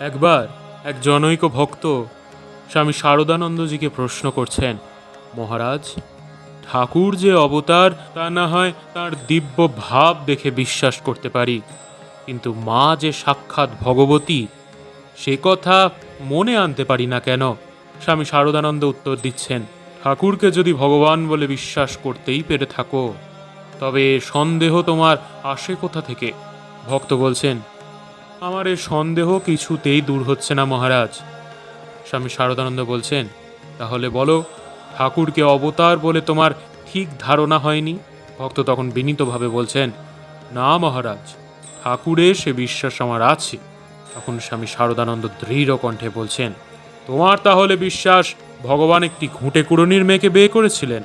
একবার এক জনৈক ভক্ত স্বামী শারদানন্দজিকে প্রশ্ন করছেন, মহারাজ, ঠাকুর যে অবতার, তা না হয় তার দিব্য ভাব দেখে বিশ্বাস করতে পারি। কিন্তু মা যে সাক্ষাৎ ভগবতী, সে কথা মনে আনতে পারি না কেন? স্বামী শারদানন্দ উত্তর দিচ্ছেন, ঠাকুরকে যদি ভগবান বলে বিশ্বাস করতেই পেরে থাকো, তবে সন্দেহ তোমার আসে কোথা থেকে? ভক্ত বলছেন আমার এ সন্দেহ কিছুতেই দূর হচ্ছে না, মহারাজ। স্বামী শারদানন্দ বলছেন, তাহলে বলো, ঠাকুরকে অবতার বলে তোমার ঠিক ধারণা হয়নি? ভক্ত তখন বিনীতভাবে বলছেন, না, মহারাজ, ঠাকুরে সে বিশ্বাস আমার আছে। তখন স্বামী শারদানন্দ দৃঢ় কণ্ঠে বলছেন, তোমার তাহলে বিশ্বাস ভগবান একটি ঘুঁটে কুড়নির মেয়েকে বিয়ে করেছিলেন?